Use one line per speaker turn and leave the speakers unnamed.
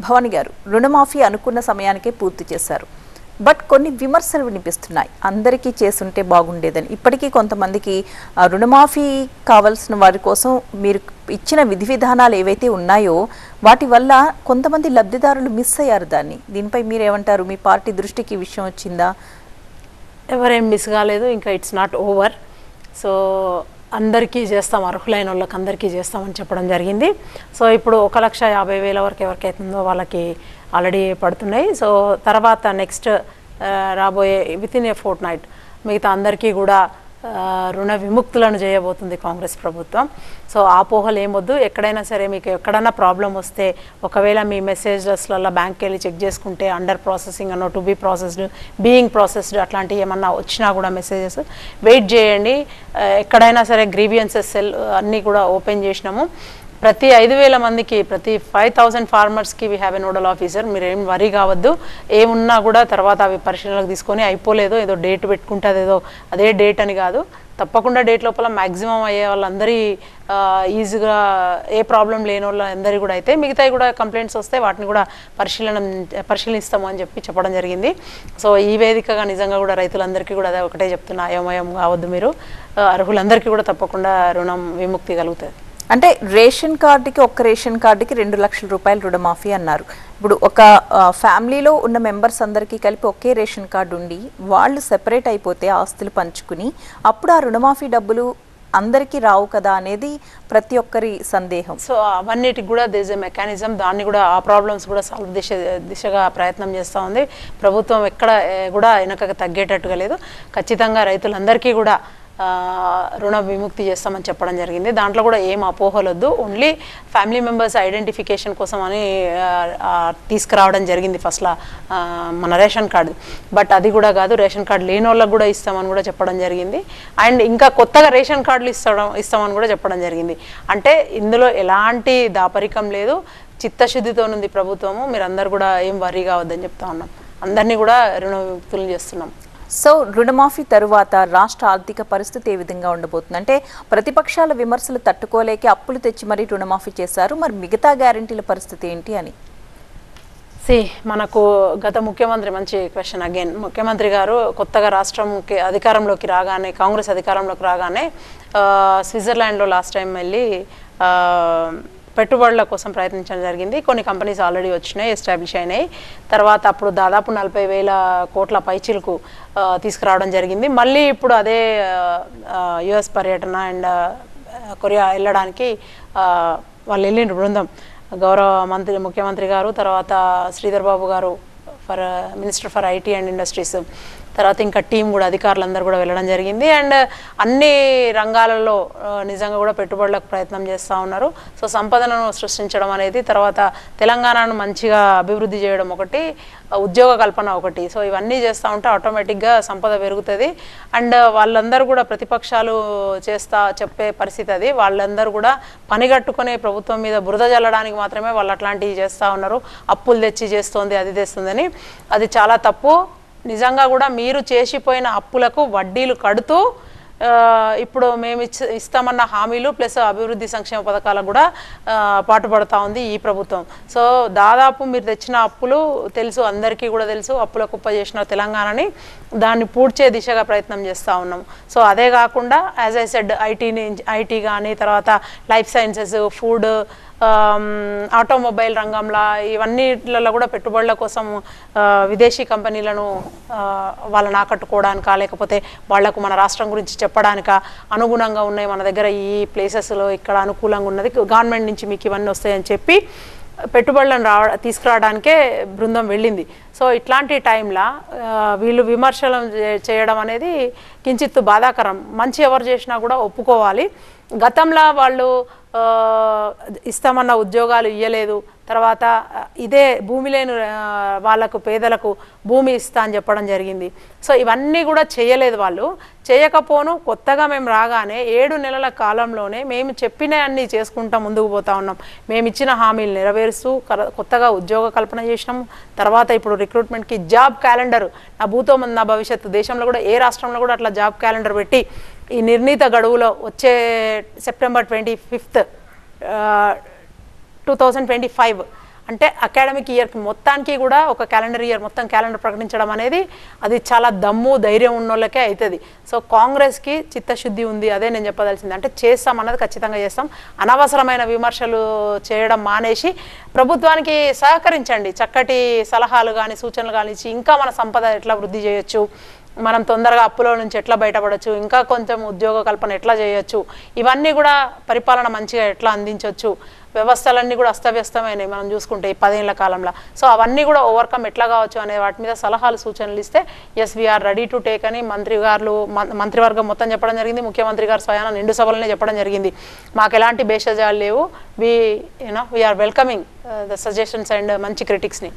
భవాని గారు రుణమాఫీ అనుకున్న సమయానికే పూర్తి చేశారు. బట్ కొన్ని విమర్శలు వినిపిస్తున్నాయి. అందరికీ చేస్తుంటే బాగుండేదని. ఇప్పటికీ కొంతమందికి ఆ, రుణమాఫీ కావాల్సిన వారి కోసం మీరు ఇచ్చిన విధి విధానాలు ఏవైతే ఉన్నాయో వాటి వల్ల కొంతమంది లబ్ధిదారులు మిస్ అయ్యారు దాన్ని. దీనిపై మీరేమంటారు? మీ పార్టీ దృష్టికి విషయం వచ్చిందా?
ఎవరేం మిస్ కాలేదు. ఇంకా ఇట్స్ నాట్ ఓవర్. సో అందరికీ చేస్తాం అర్హులైన వాళ్ళకి అందరికీ చేస్తామని చెప్పడం జరిగింది. సో ఇప్పుడు ఒక లక్ష యాభై వేల వరకు ఎవరికైతుందో వాళ్ళకి ఆల్రెడీ పడుతున్నాయి. సో తర్వాత నెక్స్ట్ రాబోయే within a fortnight మిగతా అందరికీ కూడా రుణ విముక్తులను చేయబోతుంది కాంగ్రెస్ ప్రభుత్వం. సో ఆపోహలు ఏమొద్దు ఎక్కడైనా సరే మీకు ఎక్కడైనా ప్రాబ్లం వస్తే ఒకవేళ మీ మెసేజెస్లలో బ్యాంక్కి వెళ్ళి చెక్ చేసుకుంటే అండర్ ప్రాసెసింగ్ అన్నో to be processed being processed అట్లాంటివి ఏమన్నా వచ్చినా కూడా మెసేజెస్. వెయిట్ చేయండి. ఎక్కడైనా సరే గ్రీవియన్సెస్ సెల్ అన్నీ కూడా ఓపెన్ చేసినాము. ప్రతి ఐదు వేల మందికి ప్రతి five thousand ఫార్మర్స్కి we have a nodal officer మీరు ఏం వరీ కావద్దు. ఏమున్నా కూడా తర్వాత అవి పరిశీలనకు తీసుకొని అయిపోలేదు ఏదో డేట్ పెట్టుకుంటే అదేదో అదే డేట్ అని కాదు. తప్పకుండా డేట్ లోపల మ్యాక్సిమం అయ్యే వాళ్ళందరి ఈజీగా ఏ ప్రాబ్లం లేని వాళ్ళందరి కూడా అయితే మిగతాయి కూడా కంప్లైంట్స్ వస్తే వాటిని కూడా పరిశీలన పరిశీలిస్తాము అని చెప్పి చెప్పడం జరిగింది. సో ఈ వేదికగా నిజంగా కూడా రైతులందరికీ కూడా అదే ఒకటే చెప్తున్నా అయోమయం కావద్దు మీరు. అర్హులందరికీ కూడా తప్పకుండా రుణం విముక్తి కలుగుతుంది.
అంటే రేషన్ కార్డుకి ఒక్క రేషన్ కార్డుకి రెండు లక్షల రూపాయలు రుణమాఫీ అన్నారు. ఇప్పుడు ఒక ఫ్యామిలీలో ఉన్న మెంబర్స్ అందరికీ కలిపి ఒకే రేషన్ కార్డు ఉండి వాళ్ళు సెపరేట్ అయిపోతే ఆస్తులు పంచుకుని అప్పుడు ఆ రుణమాఫీ డబ్బులు అందరికీ రావు కదా అనేది ప్రతి ఒక్కరి సందేహం.
సో అవన్నిటికి కూడా దిస్ ఎ మెకానిజం దాన్ని కూడా ఆ ప్రాబ్లమ్స్ కూడా సాల్వ్ దిశ దిశగా ప్రయత్నం చేస్తూ ఉంది. ప్రభుత్వం ఎక్కడ కూడా వెనక తగ్గేటట్టుగా లేదు. ఖచ్చితంగా రైతులందరికీ కూడా రుణ విముక్తి చేస్తామని చెప్పడం జరిగింది. దాంట్లో కూడా ఏం అపోహలొద్దు. ఓన్లీ ఫ్యామిలీ మెంబర్స్ ఐడెంటిఫికేషన్ కోసం అని తీసుకురావడం జరిగింది ఫస్ట్లో మన రేషన్ కార్డు. బట్ అది కూడా కాదు రేషన్ కార్డు లేని వాళ్ళకి కూడా ఇస్తామని కూడా చెప్పడం జరిగింది. అండ్ ఇంకా కొత్తగా రేషన్ కార్డులు ఇస్తాం ఇస్తామని కూడా చెప్పడం జరిగింది. అంటే ఇందులో ఎలాంటి దాపరికం లేదు. చిత్తశుద్ధితో ఉంది ప్రభుత్వము. మీరందరూ కూడా ఏం వరీ కావద్దని చెప్తా ఉన్నాం. అందరినీ కూడా రుణ విముక్తులు చేస్తున్నాం.
సో రుణమాఫీ తరువాత రాష్ట్ర ఆర్థిక పరిస్థితి ఏ విధంగా ఉండబోతుంది? అంటే ప్రతిపక్షాల విమర్శలు తట్టుకోలేక అప్పులు తెచ్చి మరీ రుణమాఫీ చేశారు. మరి మిగతా గ్యారంటీల పరిస్థితి ఏంటి అని?
సి మనకు గత ముఖ్యమంత్రి మంచి క్వశ్చన్ అగైన్ ముఖ్యమంత్రి గారు కొత్తగా రాష్ట్రంకి అధికారంలోకి రాగానే కాంగ్రెస్ అధికారంలోకి రాగానే స్విట్జర్లాండ్లో లాస్ట్ టైం వెళ్ళి పెట్టుబడుల కోసం ప్రయత్నించడం జరిగింది. కొన్ని కంపెనీస్ ఆల్రెడీ వచ్చినాయి ఎస్టాబ్లిష్ అయినాయి. తర్వాత అప్పుడు దాదాపు నలభై వేల కోట్ల పైచీలకు తీసుకురావడం జరిగింది. మళ్ళీ ఇప్పుడు అదే యుఎస్ పర్యటన అండ్ కొరియా వెళ్ళడానికి వాళ్ళు వెళ్ళిన బృందం. గౌరవ మంత్రి ముఖ్యమంత్రి గారు తర్వాత Sridhar Babu garu for minister for IT and industries. తర్వాత ఇంకా టీం కూడా అధికారులందరూ కూడా వెళ్ళడం జరిగింది. అండ్ అన్ని రంగాలలో నిజంగా కూడా పెట్టుబడులకు ప్రయత్నం చేస్తూ ఉన్నారు. సో సంపదను సృష్టించడం అనేది తర్వాత తెలంగాణను మంచిగా అభివృద్ధి చేయడం ఒకటి ఉద్యోగ కల్పన ఒకటి. సో ఇవన్నీ చేస్తూ ఉంటే ఆటోమేటిక్గా సంపద పెరుగుతుంది. అండ్ వాళ్ళందరూ కూడా ప్రతిపక్షాలు చేస్తా చెప్పే పరిస్థితి అది. వాళ్ళందరూ కూడా పనిగట్టుకునే ప్రభుత్వం మీద బురద జల్లడానికి మాత్రమే వాళ్ళు అట్లాంటివి చేస్తూ ఉన్నారు. అప్పులు తెచ్చి చేస్తోంది అది తెస్తుందని. అది చాలా తప్పు. నిజంగా కూడా మీరు చేసిపోయిన అప్పులకు వడ్డీలు కడుతూ ఇప్పుడు మేము ఇస్తామన్న హామీలు ప్లస్ అభివృద్ధి సంక్షేమ పథకాలకు కూడా పాటుపడతా ఉంది ఈ ప్రభుత్వం. సో దాదాపు మీరు తెచ్చిన అప్పులు తెలుసు అందరికీ కూడా తెలుసు అప్పుల కుప్ప చేసిన తెలంగాణని దాన్ని పూడ్చే దిశగా ప్రయత్నం చేస్తూ ఉన్నాం సో అదే కాకుండా యాజ్ ఐ సెడ్ ఐటీని ఐటీ కానీ తర్వాత లైఫ్ సైన్సెస్ ఫుడ్ ఆటోమొబైల్ రంగంలో ఇవన్నిట్లలో కూడా పెట్టుబడుల కోసం విదేశీ కంపెనీలను వాళ్ళని ఆకట్టుకోవడానికా లేకపోతే వాళ్ళకు మన రాష్ట్రం గురించి చెప్పడానికా అనుగుణంగా ఉన్నాయి మన దగ్గర ఈ ప్లేసెస్లో ఇక్కడ అనుకూలంగా ఉన్నది. గవర్నమెంట్ నుంచి మీకు ఇవన్నీ వస్తాయని చెప్పి పెట్టుబడులను రావ తీసుకురావడానికే బృందం వెళ్ళింది. సో ఇట్లాంటి టైంలో వీళ్ళు విమర్శలు చే- చేయడం అనేది కించిత్తు బాధాకరం. మంచి ఎవరు చేసినా కూడా ఒప్పుకోవాలి. గతంలో వాళ్ళు ఇస్తామన్న ఉద్యోగాలు ఇవ్వలేదు తర్వాత ఇదే భూమి లేని వాళ్ళకు పేదలకు భూమి ఇస్తా అని చెప్పడం జరిగింది. సో ఇవన్నీ కూడా చేయలేదు వాళ్ళు. చేయకపోను కొత్తగా మేము రాగానే ఏడు నెలల కాలంలోనే మేము చెప్పిన అన్నీ చేసుకుంటా ముందుకు పోతా ఉన్నాం. మేము ఇచ్చిన హామీలు నెరవేరుస్తూ కొత్తగా ఉద్యోగ కల్పన చేసినాం. తర్వాత ఇప్పుడు రిక్రూట్మెంట్కి జాబ్ క్యాలెండర్. నా భూతో మంది నా భవిష్యత్తు. దేశంలో కూడా ఏ రాష్ట్రంలో కూడా అట్లా జాబ్ క్యాలెండర్ పెట్టి ఈ నిర్ణీత గడువులో వచ్చే September twenty fifth two thousand twenty five అంటే అకాడమిక్ ఇయర్కి మొత్తానికి కూడా ఒక క్యాలెండర్ ఇయర్ మొత్తం క్యాలెండర్ ప్రకటించడం అనేది అది చాలా దమ్ము ధైర్యం ఉన్నోళ్ళకే అవుతుంది సో కాంగ్రెస్కి చిత్తశుద్ధి ఉంది అదే నేను చెప్పదలిసింది. అంటే చేస్తాం అన్నది ఖచ్చితంగా చేస్తాం. అనవసరమైన విమర్శలు చేయడం మానేసి ప్రభుత్వానికి సహకరించండి. చక్కటి సలహాలు కానీ సూచనలు కానీ ఇచ్చి ఇంకా మన సంపద ఎట్లా వృద్ధి చేయొచ్చు? మనం తొందరగా అప్పులో నుంచి ఎట్లా బయటపడవచ్చు ఇంకా కొంచెం ఉద్యోగ కల్పన ఎట్లా చేయొచ్చు ఇవన్నీ కూడా పరిపాలన మంచిగా ఎట్లా అందించవచ్చు వ్యవస్థలన్నీ కూడా అస్తవ్యస్తమైనవి మనం చూసుకుంటే ఈ పదేళ్ళ కాలంలో. సో అవన్నీ కూడా ఓవర్కమ్ ఎట్లా కావచ్చు అనే వాటి మీద సలహాలు సూచనలు ఇస్తే yes we are ready to take అని మంత్రి గారు మం- మంత్రివర్గం మొత్తం చెప్పడం జరిగింది. ముఖ్యమంత్రి గారు స్వయాన నిండు సభలనే చెప్పడం జరిగింది. మాకు ఎలాంటి భేషజాలు లేవు. We you know we are welcoming the suggestions and మంచి క్రిటిక్స్ని